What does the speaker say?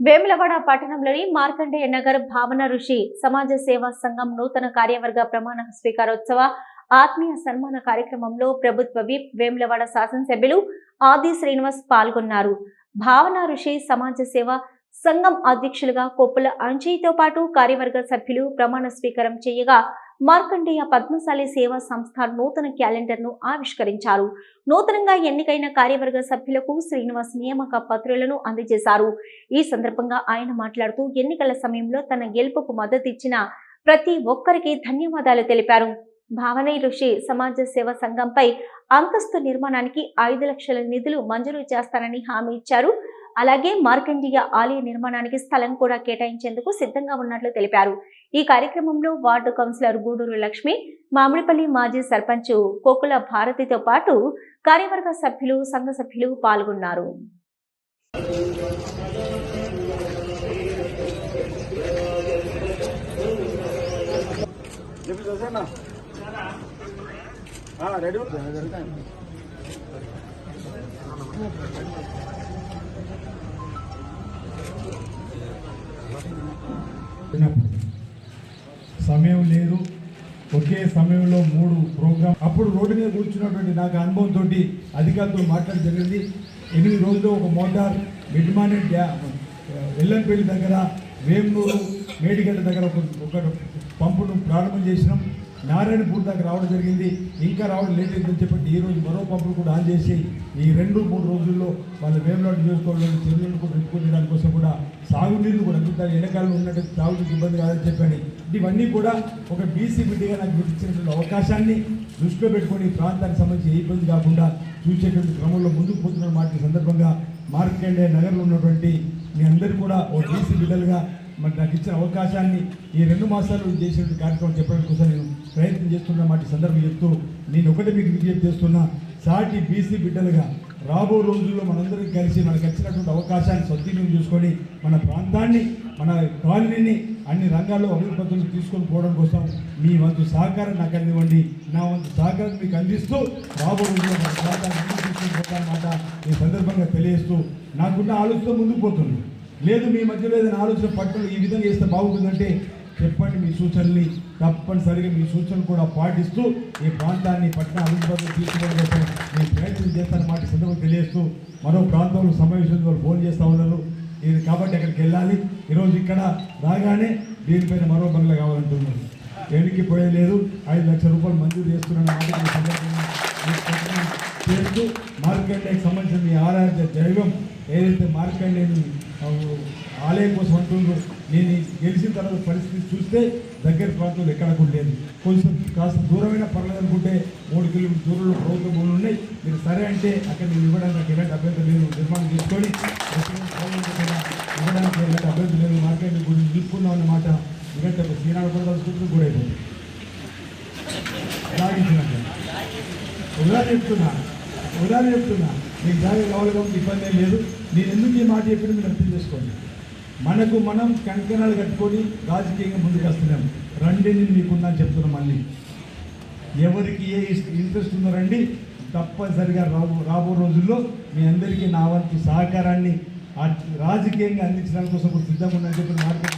వేములవాడ పట్టణంలోని మార్కండేయ నగర్ భావన ఋషి సమాజ సేవా సంఘం నూతన కార్యవర్గ ప్రమాణ స్వీకారోత్సవ ఆత్మీయ సన్మాన కార్యక్రమంలో ప్రభుత్వ విప్ వేములవాడ శాసనసభ్యులు ఆది శ్రీనివాస్ పాల్గొన్నారు. భావన ఋషి సమాజ సేవ సంఘం అధ్యక్షులుగా కొప్పుల అంజయ్యతో పాటు కార్యవర్గ సభ్యులు ప్రమాణ స్వీకారం చేయగా మార్కండేయ పద్మశాలి సేవా సంస్థ నూతన క్యాలెండర్ను ఆవిష్కరించారు. నూతనంగా ఎన్నికైన కార్యవర్గ సభ్యులకు శ్రీనివాస్ నియామక పత్రులను అందజేశారు. ఈ సందర్భంగా ఆయన మాట్లాడుతూ ఎన్నికల సమయంలో తన గెలుపుకు మద్దతు ఇచ్చిన ప్రతి ఒక్కరికి ధన్యవాదాలు తెలిపారు. భావన ఋషి సమాజ సేవ సంఘంపై అంతస్తు నిర్మాణానికి ఐదు లక్షల నిధులు మంజూరు చేస్తానని హామీ ఇచ్చారు. అలాగే మార్కండీయ ఆలయ నిర్మాణానికి స్థలం కూడా కేటాయించేందుకు సిద్ధంగా ఉన్నట్లు తెలిపారు. ఈ కార్యక్రమంలో వార్డు కౌన్సిలర్ గూడూరు లక్ష్మి మామిడిపల్లి మాజీ సర్పంచ్ కోకుల భారతితో పాటు కార్యవర్గ సభ్యులు సంఘ సభ్యులు పాల్గొన్నారు. రెడీ సమయం లేదు. ఒకే సమయంలో మూడు ప్రోగ్రామ్ అప్పుడు రోడ్డు మీద కూర్చున్నటువంటి నాకు అనుభవంతో అధికారులతో మాట్లాడడం జరిగింది. ఎనిమిది రోజులు ఒక మోటార్ మిడ్మానే డ్యా ఎల్లంపల్లి దగ్గర వేమూరు మేడిగడ్డ దగ్గర ఒక ఒక పంపును ప్రారంభం చేసినాం. నారాయణపూర్ దాకా రావడం జరిగింది. ఇంకా రావడం లేట్ అయిందని చెప్పి ఈ రోజు మరో పంపులు కూడా ఆన్ చేసి ఈ రెండు మూడు రోజుల్లో వాళ్ళ వేమలాడు నియోజకవర్గంలో చెరువులను కూడా పెట్టుకునేదాని కోసం కూడా సాగునీళ్ళు కూడా అందుతారు వెనకాలలో ఉన్నట్టు తాగునీరు ఇబ్బంది కాదని చెప్పాను ఇవన్నీ కూడా ఒక బీసీ బిడ్డగా నాకు గుర్తించినటువంటి అవకాశాన్ని దృష్టిలో పెట్టుకొని ఈ ప్రాంతానికి సంబంధించి ఏ ఇబ్బంది కాకుండా చూసేటువంటి క్రమంలో ముందుకు పోతున్న మాట సందర్భంగా మార్కండే నగర్లో ఉన్నటువంటి మీ అందరూ కూడా ఓ బీసీ బిడ్డలుగా మరి నాకు ఇచ్చిన అవకాశాన్ని ఈ రెండు మాసాలు చేసిన కార్యక్రమం చెప్పడం కోసం నేను ప్రయత్నం చేస్తున్న మాట సందర్భం చెప్తూ నేను ఒకటి మీకు విజ్ఞప్తి చేస్తున్నా సాటి బీసీ బిడ్డలుగా రాబో రోజుల్లో మనందరం కలిసి మనకు వచ్చినటువంటి అవకాశాన్ని సద్వినియోగం చేసుకొని మన ప్రాంతాన్ని మన కాలనీని అన్ని రంగాల్లో అభివృద్ధి తీసుకొని పోవడం కోసం మీ వంతు సహకారం నాకు అందివ్వండి. నా వంతు సహకారం మీకు అందిస్తూ రాబో రోజుల్లో మన ప్రాంతాన్ని తీసుకొని పోతానమాట ఈ సందర్భంగా తెలియజేస్తూ నాకున్న ఆలోచన ముందుకు పోతుంది. లేదు మీ మధ్యలో ఏదైనా ఆలోచన పట్టులు ఈ విధంగా చేస్తే బాగుంటుందంటే చెప్పండి మీ సూచనల్ని. తప్పనిసరిగా మీ సూచనలు కూడా పాటిస్తూ ఈ ప్రాంతాన్ని పట్టణ అభివృద్ధి తీసుకోవడం కోసం నేను ప్రయత్నం చేస్తానన్నమాట సందర్భంగా తెలియజేస్తూ మరో ప్రాంతంలో సమావేశం వాళ్ళు ఫోన్ చేస్తూ ఉన్నారు. ఇది కాబట్టి అక్కడికి వెళ్ళాలి. ఈరోజు ఇక్కడ రాగానే దీనిపైన మరో బంగ్లా కావాలంటున్నారు. దేనికి పోయలేదు. ఐదు లక్షల రూపాయలు మంజూరు చేస్తున్నాను మాట సందర్భంగా ఏదైతే మార్కెట్ ఆలయం కోసం అంటుండ్రో నేను గెలిచిన తర్వాత పరిస్థితి చూస్తే దగ్గర ప్రాంతంలో ఎక్కడ కూడా లేదు. కొంచెం కాస్త దూరమైన పర్లేదు అనుకుంటే మూడు కిలోమీటర్ దూరంలో ప్రభుత్వ భూములు ఉన్నాయి. మీరు సరే అంటే అక్కడ నేను ఇవ్వడానికి నాకు ఎలాంటి అభ్యర్థి లేదు. నిర్మాణం చేసుకొని ఇవ్వడానికి ఎలాంటి అభ్యర్థి లేదు. మార్కెట్ గురించి నిలుపుకుందాం అన్నమాట ఎందుకంటే శ్రీనాడు కూడా తలుచుకుంటుంది కూడా అయిపోయింది లాగించినట్టు చెప్తున్నా. ఉదాహరణ చెప్తున్నా. మీకు జాగా కావాలి కాబట్టి ఇబ్బంది ఏం లేదు. నేను ఎందుకు ఈ మాట చెప్పిన మీరు అర్థం చేసుకోండి. మనకు మనం కంకణాలు కట్టుకొని రాజకీయంగా ముందుకు వస్తున్నాం. రండి నేను మీకున్నా చెప్తున్నాం మళ్ళీ. ఎవరికి ఏ ఇంట్రెస్ట్ ఉందో రండి. తప్పనిసరిగా రాబో రాబో రోజుల్లో మీ అందరికీ నా వంతు సహకారాన్ని రాజకీయంగా అందించడానికి కోసం సిద్ధంగా ఉందని చెప్పి మార్కెట్